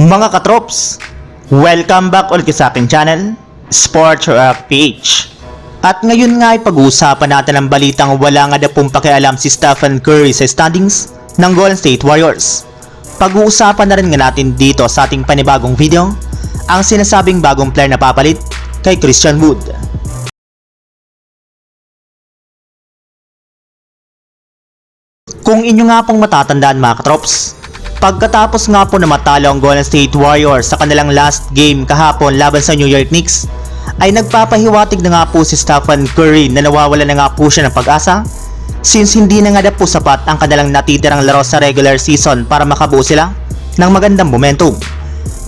Mga katrops, welcome back ulit sa aking channel, Sports Rock PH. At ngayon nga ay pag-uusapan natin ang balitang wala nga na pong pakialam si Stephen Curry sa standings ng Golden State Warriors. Pag-uusapan na rin nga natin dito sa ating panibagong video, ang sinasabing bagong player na papalit kay Christian Wood. Kung inyo nga pong matatandaan mga katrops, pagkatapos nga po na matalo ang Golden State Warriors sa kanilang last game kahapon laban sa New York Knicks, ay nagpapahiwatig na nga po si Stephen Curry na nawawala na nga po siya ng pag-asa since hindi na nga na po sapat ang kanilang natitirang laro sa regular season para makabuo sila ng magandang momentum.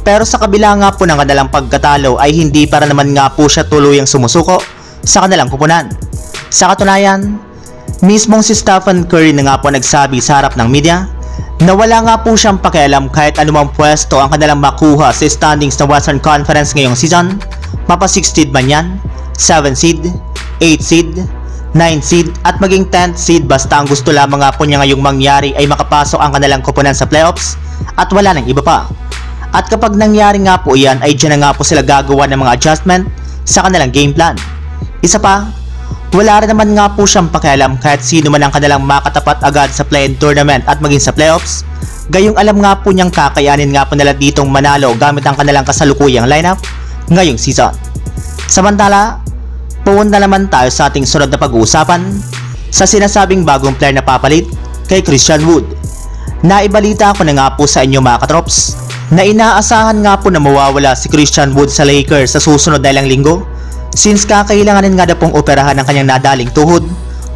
Pero sa kabila nga po ng kanilang pagkatalo ay hindi para naman nga po siya tuluyang sumusuko sa kanilang kupunan. Sa katunayan, mismong si Stephen Curry na nga po nagsabi sa harap ng media na wala nga po siyang pakialam kahit anumang pwesto ang kanilang makuha sa standings ng Western Conference ngayong season, mapa 6 seed man yan, 7 seed, 8 seed, 9 seed at maging 10th seed basta ang gusto lamang nga po niya ngayong mangyari ay makapasok ang kanilang kupunan sa playoffs at wala nang iba pa. At kapag nangyari nga po yan ay dyan na nga po sila gagawa ng mga adjustment sa kanilang game plan. Isa pa, wala rin naman nga po siyang pakialam kahit sino man ang kanilang makatapat agad sa play-in tournament at maging sa playoffs. Gayong alam nga po niyang kakayanin nga po nila ditong manalo gamit ang kanilang kasalukuyang lineup ngayong season. Samantala, pumunta naman tayo sa ating sunod na pag-uusapan sa sinasabing bagong player na papalit kay Christian Wood. Naibalita ko na nga po sa inyo mga katrops na inaasahan nga po na mawawala si Christian Wood sa Lakers sa susunod na ilang linggo since kakailanganin nga na pong operahan ng kanyang nadaling tuhod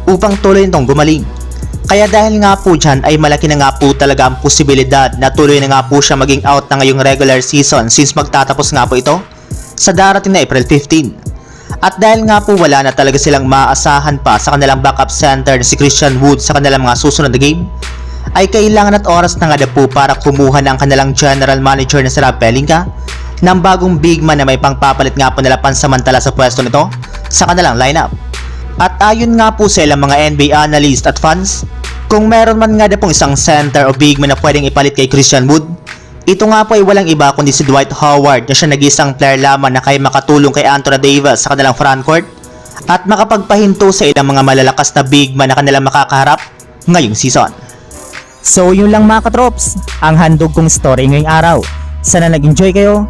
upang tuloy nitong gumaling. Kaya dahil nga po dyan ay malaki na nga po talaga ang posibilidad na tuloy na nga po siya maging out na ngayong regular season since magtatapos nga po ito sa darating na April 15. At dahil nga po wala na talaga silang maaasahan pa sa kanilang backup center na si Christian Wood sa kanilang mga susunod na game, ay kailangan at oras na nga na po para kumuha ng kanilang general manager na si Rob Pelinka ng bagong big man na may pangpapalit nga po nila pansamantala sa pwesto nito sa kanilang lineup. At ayon nga po sa ilang mga NBA analyst at fans, kung meron man nga na pong isang center o big man na pwedeng ipalit kay Christian Wood, ito nga po ay walang iba kundi si Dwight Howard na siya nag-isang player lamang na kaya makatulong kay Anthony Davis sa kanilang frontcourt at makapagpahinto sa ilang mga malalakas na big man na kanilang makakaharap ngayong season. So yun lang mga katrops, ang handog kong story ngayong araw. Sana nag-enjoy kayo,